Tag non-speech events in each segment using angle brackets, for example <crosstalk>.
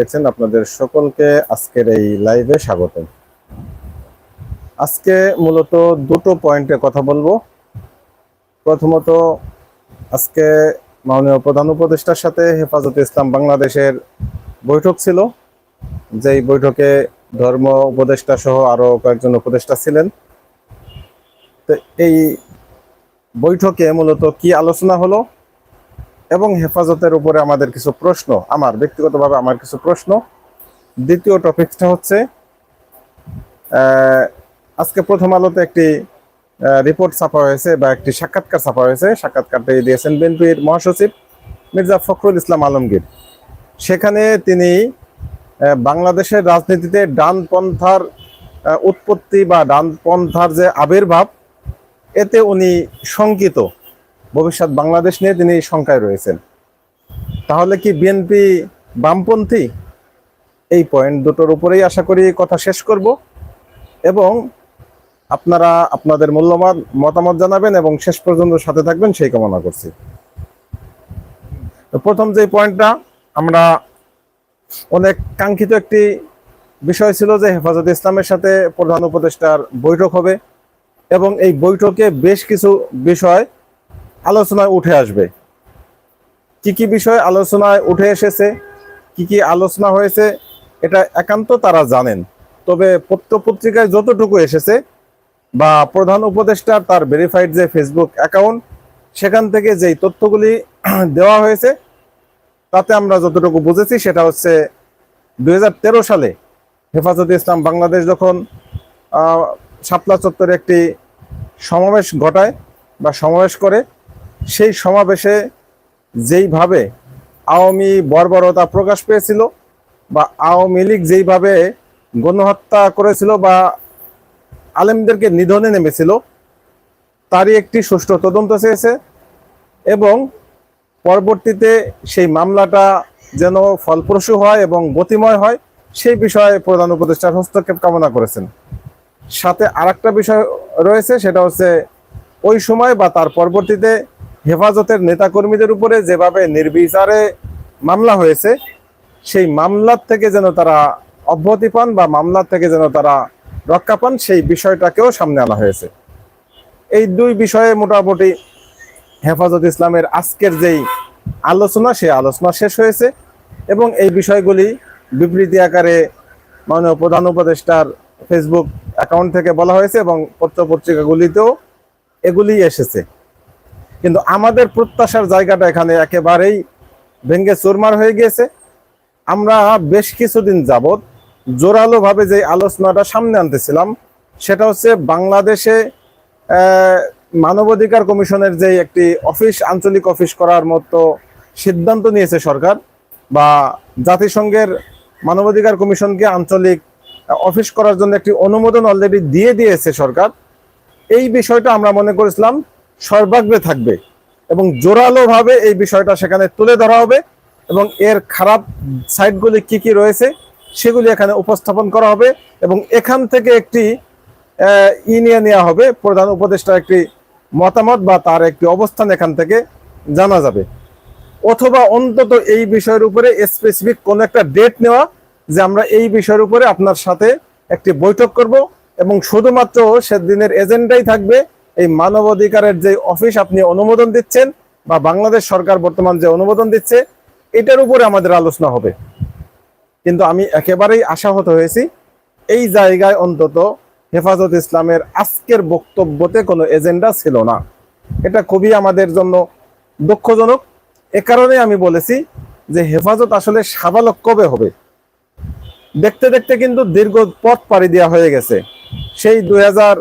দেখছেন, আপনাদের সকলকে আজকের এই লাইভে স্বাগত আজকে মূলত দুটো পয়েন্টে কথা বলব। প্রথমত, আজকে মাননীয় প্রধান উপদেষ্টার সাথে হেফাজতে ইসলাম বাংলাদেশের বৈঠক ছিল, যেই বৈঠকে ধর্ম উপদেষ্টা সহ আরও কয়েকজন উপদেষ্টা ছিলেন। তো এই বৈঠকে মূলত কি আলোচনা হলো? এবং হেফাজতের উপরে আমাদের কিছু প্রশ্ন, আমার ব্যক্তিগতভাবে আমার কিছু প্রশ্ন। দ্বিতীয় টপিকটা হচ্ছে আজকে প্রথম আলোতে একটি রিপোর্ট ছাপা হয়েছে বা একটি সাক্ষাৎকার ছাপা হয়েছে। সাক্ষাৎকারটি দিয়েছেন বিএনপির মহাসচিব মির্জা ফখরুল ইসলাম আলমগীর। সেখানে তিনি বাংলাদেশের রাজনীতিতে ডানপন্থার উৎপত্তি বা ডানপন্থার যে আবির্ভাব, এতে উনি শঙ্কিত। ভবিষ্যৎ বাংলাদেশ নিয়ে তিনি শঙ্কায় রয়েছেন। তাহলে কি বিএনপি বামপন্থী? এই পয়েন্ট দুটোর উপরেই আশা করি কথা শেষ করব। এবং আপনারা, আপনাদের মূল্যবান মতামত জানাবেন এবং শেষ পর্যন্ত সাথে থাকবেন, সেই কামনা করছি। প্রথম যে পয়েন্টটা আমরা অনেক কাঙ্ক্ষিত একটি বিষয় ছিল যে হেফাজত ইসলামের সাথে প্রধান উপদেষ্টার বৈঠক হবে। এবং এই বৈঠকে বেশ কিছু বিষয় আলোচনায় উঠে আসবে। কি কি বিষয় আলোচনায় উঠে এসেছে, কি কি আলোচনা হয়েছে, এটা একান্ত তারা জানেন। তবে পত্র পত্রিকায় যতটুকু এসেছে বা প্রধান উপদেষ্টার তার ভেরিফাইড যে ফেসবুক অ্যাকাউন্ট সেখান থেকে যেই তথ্যগুলি <clears throat> দেওয়া হয়েছে, তাতে আমরা যতটুকু বুঝেছি সেটা হচ্ছে দু হাজার তেরো সালে হেফাজতে ইসলাম বাংলাদেশ যখন শাপলা চত্বরে একটি সমাবেশ ঘটায় বা সমাবেশ করে সেই সমাবেশে যেইভাবে আওয়ামী বর্বরতা প্রকাশ পেয়েছিল বা আওয়ামী লীগ যেইভাবে গণহত্যা করেছিল বা আলেমদেরকে নিধনে নেমেছিল, তারই একটি সুষ্ঠু তদন্ত চেয়েছে এবং পরবর্তীতে সেই মামলাটা যেন ফলপ্রসূ হয় এবং গতিময় হয়, সেই বিষয়ে প্রধান উপদেষ্টার হস্তক্ষেপ কামনা করেছেন। সাথে আরেকটা বিষয় রয়েছে, সেটা হচ্ছে ওই সময় বা তার পরবর্তীতে হেফাজতের নেতাকর্মীদের উপরে যেভাবে নির্বিচারে মামলা হয়েছে, সেই মামলার থেকে যেন তারা অব্যাহতি পান বা মামলার থেকে যেন তারা রক্ষা পান, সেই বিষয়টাকেও সামনে আনা হয়েছে। এই দুই বিষয়ে মোটামুটি হেফাজত ইসলামের আজকের যেই আলোচনা, সেই আলোচনা শেষ হয়েছে এবং এই বিষয়গুলি বিবৃতি আকারে মাননীয় প্রধান উপদেষ্টার ফেসবুক অ্যাকাউন্ট থেকে বলা হয়েছে এবং পত্র পত্রিকাগুলিতেও এগুলি এসেছে। কিন্তু আমাদের প্রত্যাশার জায়গাটা এখানে একেবারেই ভেঙ্গে চুরমার হয়ে গিয়েছে। আমরা বেশ কিছুদিন যাবৎ জোরালোভাবে যে আলোচনাটা সামনে আনতেছিলাম, সেটা হচ্ছে বাংলাদেশে মানবাধিকার কমিশনের যে একটি অফিস, আঞ্চলিক অফিস করার মতো সিদ্ধান্ত নিয়েছে সরকার বা জাতিসংঘের মানবাধিকার কমিশনকে আঞ্চলিক অফিস করার জন্য একটি অনুমোদন অলরেডি দিয়ে দিয়েছে সরকার, এই বিষয়টা আমরা মনে করেছিলাম সর্বাগ্রে থাকবে এবং জোরালোভাবে এই বিষয়টা সেখানে তুলে ধরা হবে এবং এর খারাপ সাইডগুলি কি কি রয়েছে সেগুলি এখানে উপস্থাপন করা হবে এবং এখান থেকে একটি ই নিয়ে নেওয়া হবে। প্রধান উপদেষ্টার একটি মতামত বা তার একটি অবস্থান এখান থেকে জানা যাবে। অথবা অন্তত এই বিষয়ের উপরে স্পেসিফিক কোন একটা ডেট নেওয়া যে আমরা এই বিষয়ের উপরে আপনার সাথে একটি বৈঠক করব এবং শুধুমাত্র সেদিনের এজেন্ডাই থাকবে এই মানবাধিকারের যে অফিস আপনি অনুমোদন দিচ্ছেন বা বাংলাদেশ সরকার বর্তমান যে অনুমোদন দিচ্ছে, এটার উপরে আমাদের আলোচনা হবে। কিন্তু আমি একেবারেই আশাহত হয়েছি, এই জায়গায় অন্তত হেফাজত ইসলামের আজকের বক্তব্যতে কোনো এজেন্ডা ছিল না। এটা খুবই আমাদের জন্য দুঃখজনক। এ কারণে আমি বলেছি যে হেফাজত আসলে সাবালক কবে হবে? দেখতে দেখতে কিন্তু দীর্ঘ পথ পাড়ি দেওয়া হয়ে গেছে। সেই দুই হাজার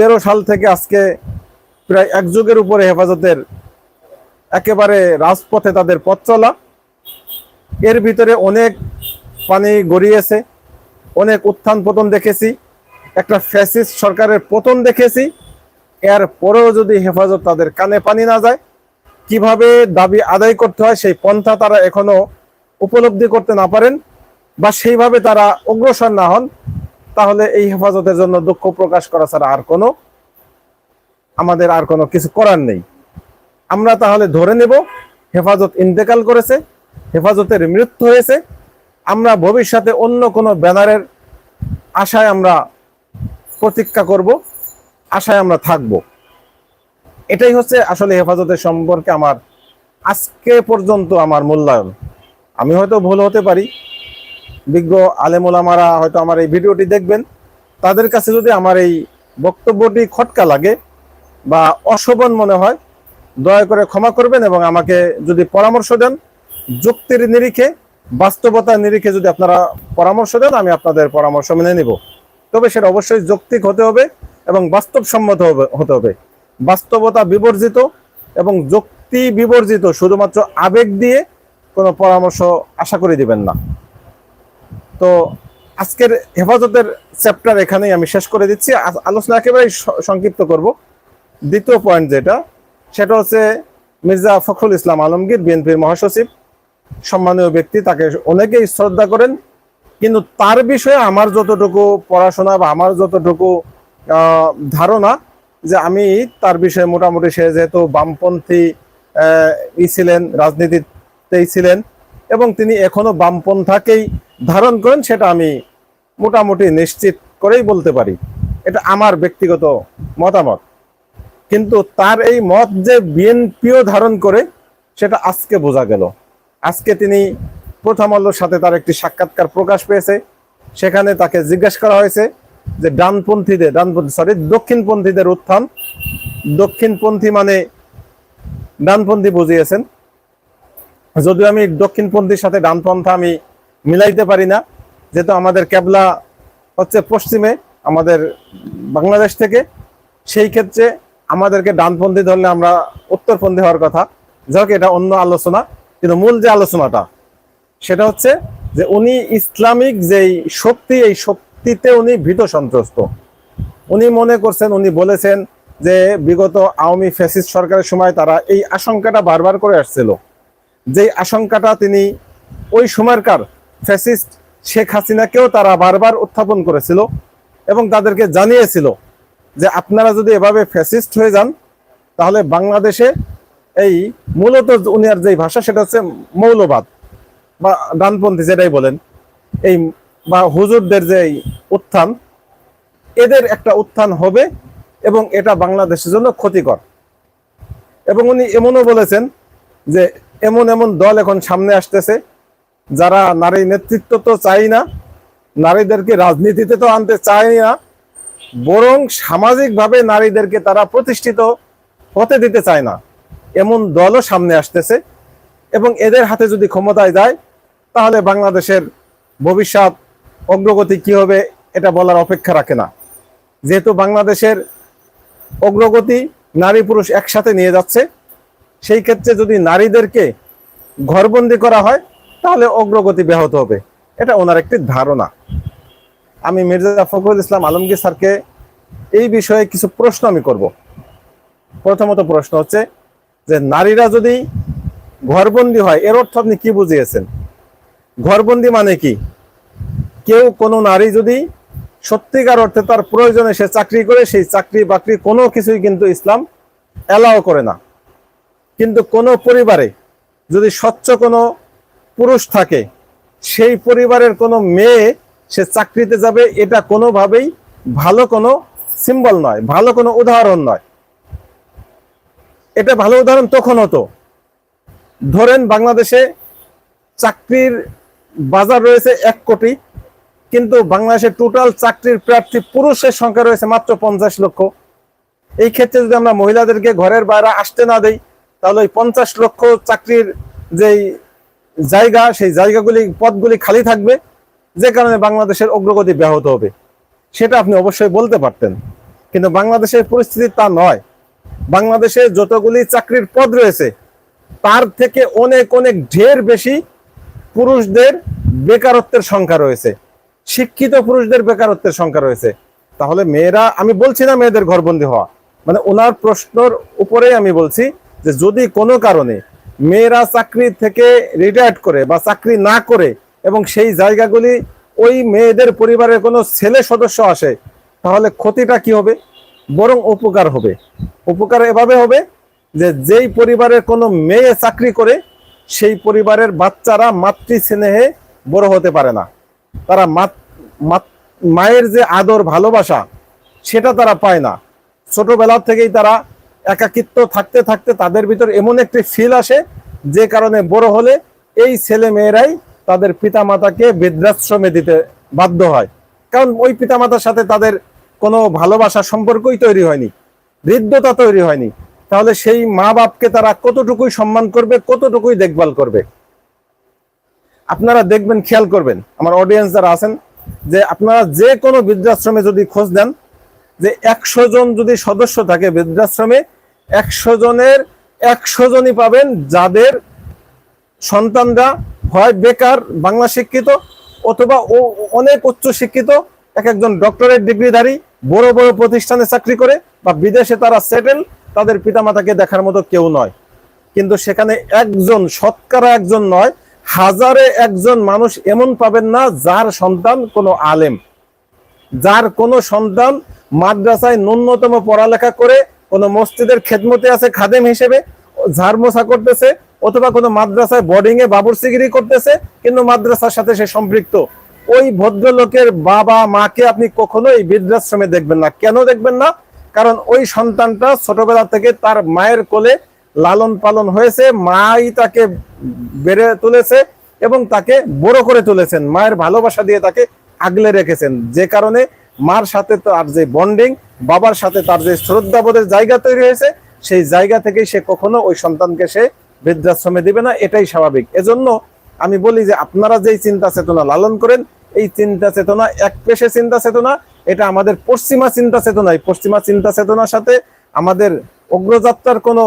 তেরো সাল থেকে আজকে প্রায় এক যুগের উপরে হেফাজতের একেবারে রাজপথে তাদের পথ চলা। এর ভিতরে অনেক পানি গড়িয়েছে, অনেক উত্থান পতন দেখেছি, একটা ফ্যাসিস্ট সরকারের পতন দেখেছি। এর পরেও যদি হেফাজত তাদের কানে পানি না যায়, কীভাবে দাবি আদায় করতে হয় সেই পন্থা তারা এখনও উপলব্ধি করতে না পারেন বা সেইভাবে তারা অগ্রসর না হন তাহলে এই হেফাজতের জন্য দুঃখ প্রকাশ করা ছাড়া আর কোনো আমাদের আর কোনো কিছু করার নেই। আমরা তাহলে ধরে নেব, হেফাজত ইন্তেকাল করেছে, হেফাজতের মৃত্যু হয়েছে। আমরা ভবিষ্যতে অন্য কোনো ব্যানারের আশায় আমরা প্রতীক্ষা করব, আশায় আমরা থাকব। এটাই হচ্ছে আসলে হেফাজতের সম্পর্কে আমার আজকে পর্যন্ত আমার মূল্যায়ন। আমি হয়তো ভুল হতে পারি বিজ্ঞ আলেমুলামারা হয়তো আমার এই ভিডিওটি দেখবেন। তাদের কাছে যদি আমার এই বক্তব্যটি খটকা লাগে বা অশোভন মনে হয়, দয়া করে ক্ষমা করবেন এবং আমাকে যদি পরামর্শ দেন, যুক্তির নিরিখে, বাস্তবতার নিরিখে যদি আপনারা পরামর্শ দেন, আমি আপনাদের পরামর্শ মেনে নিব। তবে সেটা অবশ্যই যৌক্তিক হতে হবে এবং বাস্তবসম্মত হতে হবে। বাস্তবতা বিবর্জিত এবং যুক্তি বিবর্জিত, শুধুমাত্র আবেগ দিয়ে কোনো পরামর্শ আশা করে দিবেন না। তো আজকের হেফাজতের চ্যাপ্টার এখানেই আমি শেষ করে দিচ্ছি। আলোচনা একেবারে সংক্ষিপ্ত করব। দ্বিতীয় পয়েন্ট যেটা, সেটা হচ্ছে মির্জা ফখরুল ইসলাম আলমগীর, বিএনপির মহাসচিব। সম্মানীয় ব্যক্তি, তাকে অনেকেই শ্রদ্ধা করেন। কিন্তু তার বিষয়ে আমার যতটুকু পড়াশোনা বা আমার যতটুকু ধারণা যে আমি তার বিষয়ে মোটামুটি সে যেহেতু বামপন্থী ই ছিলেন, রাজনীতিতেই ছিলেন এবং তিনি এখনও বামপন্থাকেই ধারণ করেন, সেটা আমি মোটামুটি নিশ্চিত করেই বলতে পারি। এটা আমার ব্যক্তিগত মতামত। কিন্তু তার এই মত যে বিএনপিও ধারণ করে, সেটা আজকে বোঝা গেল। আজকে তিনি প্রথম আলোর সাথে তার একটি সাক্ষাৎকার প্রকাশ পেয়েছে। সেখানে তাকে জিজ্ঞেস করা হয়েছে যে, ডানপন্থীদের, ডানপন্থী সরি দক্ষিণপন্থীদের উত্থান। দক্ষিণপন্থী মানে ডানপন্থী বুঝিয়েছেন। যদিও আমি দক্ষিণপন্থীর সাথে ডানপন্থা আমি মিলাইতে পারি না, যেহেতু আমাদের ক্যাবলা হচ্ছে পশ্চিমে, আমাদের বাংলাদেশ থেকে, সেই ক্ষেত্রে আমাদেরকে ডানপন্থী ধরলে আমরা উত্তরপন্থী হওয়ার কথা। যাই এটা অন্য আলোচনা, কিন্তু মূল যে আলোচনাটা, সেটা হচ্ছে যে উনি ইসলামিক যেই শক্তি, এই শক্তিতে উনি ভীত সন্ত্রস্ত। উনি মনে করছেন, উনি বলেছেন যে বিগত আওয়ামী ফ্যাসিস্ট সরকারের সময় তারা এই আশঙ্কাটা বারবার করে আসছিল। যে আশঙ্কাটা তিনি ওই সময়কার ফ্যাসিস্ট শেখ হাসিনাকেও তারা বারবার উত্থাপন করেছিল এবং তাদেরকে জানিয়েছিল যে আপনারা যদি এভাবে ফ্যাসিস্ট হয়ে যান, তাহলে বাংলাদেশে এই মূলত উনিয়ার যেই ভাষা, সেটা হচ্ছে মৌলবাদ বা ডানপন্থী যেটাই বলেন, এই বা হুজুরদের যে উত্থান, এদের একটা উত্থান হবে এবং এটা বাংলাদেশের জন্য ক্ষতিকর। এবং উনি এমনও বলেছেন যে এমন এমন দল এখন সামনে আসতেছে, যারা নারী নেতৃত্ব তো চাই না, নারীদেরকে রাজনীতিতে তো আনতে চায় না, বরং সামাজিকভাবে নারীদেরকে তারা প্রতিষ্ঠিত হতে দিতে চায় না। এমন দলও সামনে আসতেছে এবং এদের হাতে যদি ক্ষমতায় যায়, তাহলে বাংলাদেশের ভবিষ্যৎ অগ্রগতি কি হবে এটা বলার অপেক্ষা রাখে না। যেহেতু বাংলাদেশের অগ্রগতি নারী পুরুষ একসাথে নিয়ে যাচ্ছে সেই ক্ষেত্রে যদি নারীদেরকে ঘরবন্দি করা হয়, তাহলে অগ্রগতি ব্যাহত হবে। এটা ওনার একটি ধারণা। আমি মির্জা ফখরুল ইসলাম আলমগীর স্যারকে এই বিষয়ে কিছু প্রশ্ন আমি করব। প্রথমত প্রশ্ন হচ্ছে যে, নারীরা যদি ঘরবন্দি হয়, এর অর্থ আপনি কি বুঝিয়েছেন? ঘরবন্দি মানে কি? কেউ কোনো নারী যদি সত্যিকার অর্থে তার প্রয়োজনে সে চাকরি করে, সেই চাকরি বাকরি কোনো কিছুই কিন্তু ইসলাম অ্যালাও করে না। কিন্তু কোনো পরিবারে যদি স্বচ্ছ কোনো পুরুষ থাকে, সেই পরিবারের কোনো মেয়ে সে চাকরিতে যাবে, এটা কোনোভাবেই ভালো কোনো সিম্বল নয়, ভালো কোনো উদাহরণ নয়। এটা ভালো উদাহরণ তখন হতো। ধরেন বাংলাদেশে চাকরির বাজার রয়েছে এক কোটি, কিন্তু বাংলাদেশের টোটাল চাকরির প্রার্থী পুরুষের সংখ্যা রয়েছে মাত্র পঞ্চাশ লক্ষ। এই ক্ষেত্রে যদি আমরা মহিলাদেরকে ঘরের বাইরে আসতে না দেই তাহলে ওই পঞ্চাশ লক্ষ চাকরির যেই জায়গা, সেই জায়গাগুলি, পদগুলি খালি থাকবে, যে কারণে বাংলাদেশের অগ্রগতি ব্যাহত হবে। সেটা আপনি অবশ্যই বলতে পারতেন। কিন্তু বাংলাদেশের পরিস্থিতি তা নয়। বাংলাদেশে যতগুলি চাকরির পদ রয়েছে, তার থেকে অনেক অনেক ঢের বেশি পুরুষদের বেকারত্বের সংখ্যা রয়েছে। শিক্ষিত পুরুষদের বেকারত্বের সংখ্যা রয়েছে। তাহলে মেয়েরা, আমি বলছি না মেয়েদের ঘরবন্দি হওয়া। মানে ওনার প্রশ্নর উপরেই আমি বলছি যে যদি কোনো কারণে মেয়েরা চাকরি থেকে রিটায়ার্ড করে বা চাকরি না করে এবং সেই জায়গাগুলি ওই মেয়েদের পরিবারের কোনো ছেলে সদস্য আসে, তাহলে ক্ষতিটা কি হবে? বরং উপকার হবে। উপকার এভাবে হবে যে যেই পরিবারের কোনো মেয়ে চাকরি করে, সেই পরিবারের বাচ্চারা মাতৃ স্নেহে বড় হতে পারে না। তারা মায়ের যে আদর ভালোবাসা, সেটা তারা পায় না। ছোটবেলা থেকেই তারা একাকিত্ব থাকতে থাকতে তাদের ভিতর এমন একটি ফিল আসে যে কারণে বড় হলে এই ছেলে মেয়েরাই তাদের পিতামাতাকে বৃদ্ধাশ্রমে দিতে বাধ্য হয়। কারণ ওই পিতামাতার সাথে তাদের কোনো ভালোবাসা সম্পর্কই তৈরি হয়নি হৃদ্যতা তৈরি হয়নি। তাহলে সেই মা বাপকে তারা কতটুকুই সম্মান করবে, কতটুকুই দেখভাল করবে? আপনারা দেখবেন, খেয়াল করবেন, আমার অডিয়েন্স যারা আছেন, যে আপনারা যে কোনো বৃদ্ধাশ্রমে যদি খোঁজ দেন যে একশো জন যদি সদস্য থাকে বৃদ্ধাশ্রমে, একশো জনের, একশো জনই পাবেন যাদের সন্তানরা হয় বেকার, বাংলা শিক্ষিত অথবা অনেক উচ্চ শিক্ষিত, এক একজন ডক্টরেট ডিগ্রিধারী বড় বড় প্রতিষ্ঠানে চাকরি করে বা বিদেশে তারা সেটেল, তাদের পিতামাতাকে দেখার মতো কেউ নয়। কিন্তু সেখানে একজন, শতকরা একজন নয়, হাজারে একজন মানুষ এমন পাবেন না যার সন্তান কোনো আলেম। যার কোনো সন্তান মাদ্রাসায় ন্যূনতম পড়ালেখা করে কোনো মসজিদের খেদমতে আছে খাদেম হিসেবে, ঝাড়মোছা করতেছে, অথবা কোনো মাদ্রাসায় বোর্ডিং এ বাবুরসিগিরি করতেছে, কিন্তু মাদ্রাসার সাথে সে সম্পৃক্ত। ওই ভদ্রলোকের বাবা, মাকে আপনি কখনো এই বৃদ্ধাশ্রমে দেখবেন না। কেন দেখবেন না? কারণ ওই সন্তানটা ছোটবেলা থেকে তার মায়ের কোলে লালন পালন হয়েছে, মাই তাকে বেড়ে তুলেছে এবং তাকে বড় করে তুলেছেন। মায়ের ভালোবাসা দিয়ে তাকে আগলে রেখেছেন। যে কারণে মার সাথে তার যে বন্ডিং বাবার সাথে তার যে শ্রদ্ধাবোধের জায়গা তৈরি হয়েছে, সেই জায়গা থেকেই সে কখনো ওই সন্তানকে সে বৃদ্ধাশ্রমে দিবে না, এটাই স্বাভাবিক। এজন্য আমি বলি যে আপনারা যেই চিন্তা চেতনা লালন করেন, এই চিন্তা চেতনা এক পেশে চিন্তা চেতনা, এটা আমাদের পশ্চিমা চিন্তা চেতনা। পশ্চিমা চিন্তা চেতনার সাথে আমাদের অগ্রযাত্রার কোনো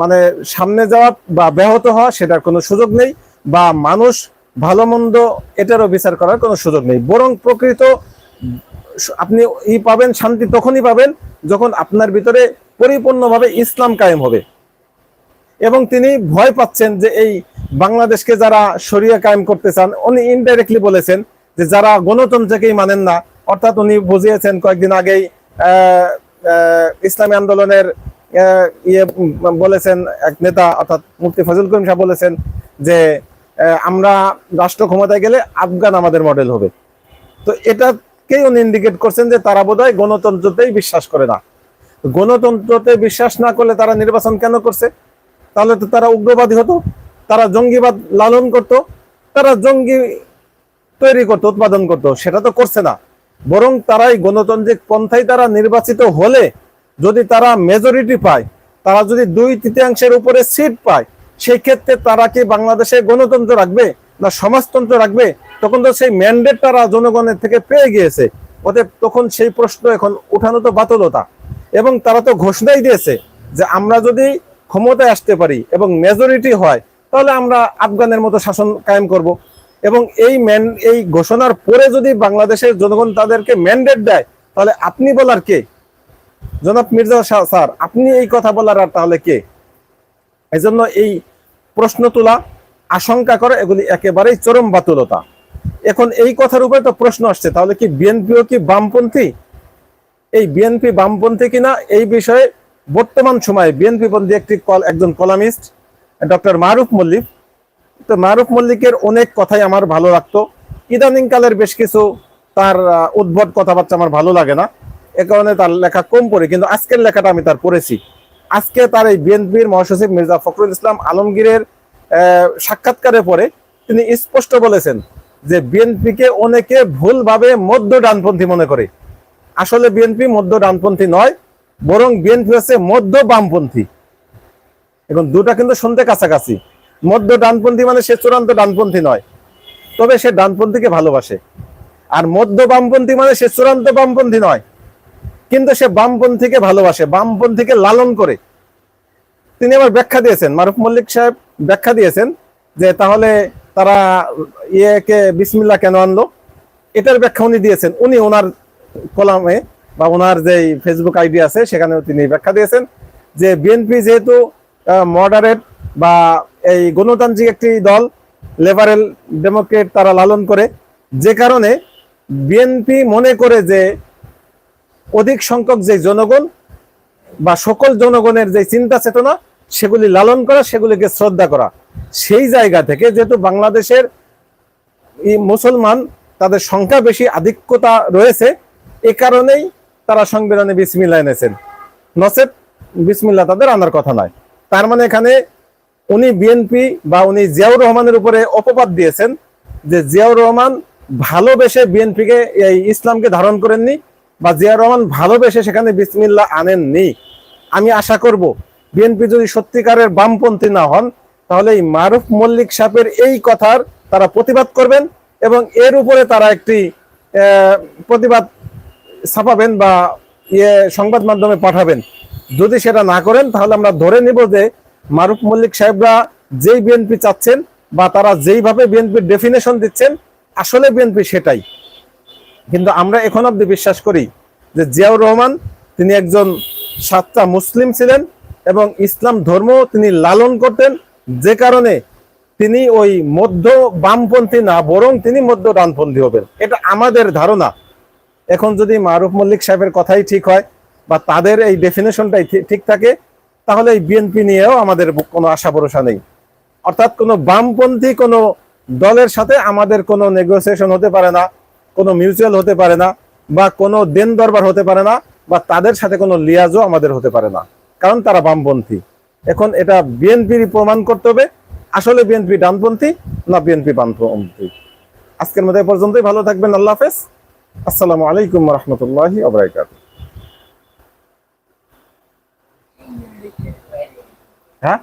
মানে সামনে যাওয়া বা ব্যাহত হওয়া সেটার কোনো সুযোগ নেই, বা মানুষ ভালো মন্দ এটারও বিচার করার কোনো সুযোগ নেই। বরং প্রকৃত আপনি ই পাবেন, শান্তি তখনই পাবেন যখন আপনার ভিতরে পরিপূর্ণভাবে ইসলাম কায়েম হবে। এবং তিনি ভয় পাচ্ছেন যে এই বাংলাদেশকে যারা শরিয়া কায়েম করতে চান, উনি ইনডাইরেক্টলি বলেছেন যে যারা গণতন্ত্রকেই মানেন না, অর্থাৎ উনি বুঝিয়েছেন কয়েকদিন আগেই ইসলামী আন্দোলনের ইয়ে বলেছেন এক নেতা, অর্থাৎ মুফতি ফজল করিম সাহেব বলেছেন যে আমরা রাষ্ট্র ক্ষমতায় গেলে আফগান আমাদের মডেল হবে। তো এটাকেই উনি ইন্ডিকেট করছেন যে তারা বোধহয় গণতন্ত্রতেই বিশ্বাস করে না। গণতন্ত্রতে বিশ্বাস না করলে তারা নির্বাচন কেন করছে? তাহলে তো তারা উগ্রবাদী হতো, তারা জঙ্গিবাদ লালন করত, তারা জঙ্গি তৈরি করতো, উৎপাদন করতো, সেটা তো করছে না। বরং তারাই গণতান্ত্রিক পন্থায় তারা নির্বাচিত হলে যদি তারা মেজরিটি পায়, তারা যদি দুই তৃতীয়াংশের উপরে সিট পায় সেই ক্ষেত্রে তারা কি বাংলাদেশে গণতন্ত্র রাখবে না সমাজতন্ত্র রাখবে? তখন তো সেই ম্যান্ডেট তারা জনগণের থেকে পেয়ে গিয়েছে। অতএব তখন সেই প্রশ্ন এখন উঠানো তো বাতুলতা। এবং তারা তো ঘোষণাই দিয়েছে যে আমরা যদি ক্ষমতায় আসতে পারি এবং মেজরিটি হয়, তাহলে আমরা আফগানের মতো শাসন কায়েম করব। এবং এই ম্যান, এই ঘোষণার পরে যদি বাংলাদেশের জনগণ তাদেরকে ম্যান্ডেট দেয়, তাহলে আপনি বলার কে? জনাব মির্জা স্যার, আপনি এই কথা বলার আর তাহলে কে? এই জন্য এই প্রশ্ন তোলা, আশঙ্কা করে, এগুলি একেবারেই চরম বাতুলতা। এখন এই কথার উপরে তো প্রশ্ন আসছে। তাহলে কি বিএনপিও কি বামপন্থী? এই বিএনপি বামপন্থী কিনা? এই বিষয়ে বর্তমান সময়ে বিএনপি পন্থী একটি একজন কলামিস্ট, ডক্টর মারুফ মল্লিক। তো মারুফ মল্লিকের অনেক কথাই আমার ভালো লাগতো। ইদানিং কালের বেশ কিছু তার উদ্ভট কথাবার্তা আমার ভালো লাগে না। এ কারণে তার লেখা কম পড়ে, কিন্তু আজকের লেখাটা আমি তার পড়েছি। আজকে তার এই বিএনপির মহাসচিব মির্জা ফখরুল ইসলাম আলমগীরের সাক্ষাৎকারে পরে তিনি স্পষ্ট বলেছেন যে বিএনপিকে অনেকে ভুলভাবে মধ্য ডানপন্থী মনে করে। আসলে বিএনপি মধ্য ডানপন্থী নয়, বরং বিএনপি হচ্ছে মধ্য বামপন্থী এখন দুটা কিন্তু শুনতে কাছাকাছি। মধ্য ডানপন্থী মানে সে চূড়ান্ত ডানপন্থী নয়, তবে সে ডানপন্থীকে ভালোবাসে। আর মধ্য বামপন্থী মানে সে চূড়ান্ত বামপন্থী নয়, কিন্তু সে বামপন্থীকে ভালোবাসে, বামপন্থীকে লালন করে। তিনি আবার ব্যাখ্যা দিয়েছেন, মারুফ মল্লিক সাহেব ব্যাখ্যা দিয়েছেন যে তাহলে তারা ইয়েকে বিসমিল্লা কেন আনলো? এটার ব্যাখ্যা উনি দিয়েছেন। উনি ওনার কলামে বা ওনার যে ফেসবুক আইডি আছে, সেখানেও তিনি ব্যাখ্যা দিয়েছেন যে বিএনপি যেহেতু মডারেট বা এই গণতান্ত্রিক একটি দল লেবারেল ডেমোক্রেট তারা লালন করে, যে কারণে বিএনপি মনে করে যে অধিক সংখ্যক যে জনগণ বা সকল জনগণের যে চিন্তা চেতনা সেগুলি লালন করা, সেগুলিকে শ্রদ্ধা করা। সেই জায়গা থেকে যেহেতু বাংলাদেশের মুসলমান, তাদের সংখ্যা বেশি, আধিক্যতা রয়েছে, এ কারণেই তারা সংবিধানে বিসমিল্লা এনেছেন। নসেব বিসমিল্লা তাদের আনার কথা নয়। তার মানে এখানে উনি বিএনপি বা উনি জিয়াউর রহমানের উপরে অপবাদ দিয়েছেন যে জিয়াউর রহমান ভালোবেসে বিএনপিকে এই ইসলামকে ধারণ করেননি বা জিয়াউর রহমান ভালোবেসে সেখানে বিসমিল্লা আনেননি। আমি আশা করব বিএনপি যদি সত্যিকারের বামপন্থী না হন তাহলে এই মারুফ মল্লিক সাহেবের এই কথার তারা প্রতিবাদ করবেন এবং এর উপরে তারা একটি প্রতিবাদ ছাপাবেন বা ইয়ে সংবাদ মাধ্যমে পাঠাবেন। যদি সেটা না করেন, তাহলে আমরা ধরে নিব যে মারুফ মল্লিক সাহেবরা যেই বিএনপি চাচ্ছেন বা তারা যেইভাবে বিএনপির ডেফিনেশন দিচ্ছেন, আসলে বিএনপি সেটাই। কিন্তু আমরা এখন অব্দি বিশ্বাস করি যে জিয়াউর রহমান তিনি একজন সাতটা মুসলিম ছিলেন এবং ইসলাম ধর্ম তিনি লালন করতেন যে কারণে তিনি ওই মধ্য বামপন্থী না, বরং তিনি মধ্য ডানপন্থী হবেন। এটা আমাদের ধারণা। এখন যদি মারুফ মল্লিক সাহেবের কথাই ঠিক হয় বা তাদের এই ডেফিনেশনটাই ঠিক থাকে, তাহলে এই বিএনপি নিয়েও আমাদের কোনো আশা ভরসা নেই। অর্থাৎ কোনো বামপন্থী কোনো দলের সাথে আমাদের কোনো নেগোসিয়েশন হতে পারে না, কোনো মিউচুয়াল হতে পারে না, বা কোনো দেন দরবার হতে পারে না, বা তাদের সাথে কোনো লিয়াজও আমাদের হতে পারে না, কারণ তারা বামপন্থী। এখন এটা বিএনপির প্রমাণ করতে হবে। আসলে বিএনপি ডানপন্থী না বিএনপি বামপন্থী। আজকের মতো পর্যন্তই। ভালো থাকবেন। আল্লাহ হাফেজ। আসসালামু আলাইকুম রহমতুল্লাহি আবরাকাত হ্যাঁ?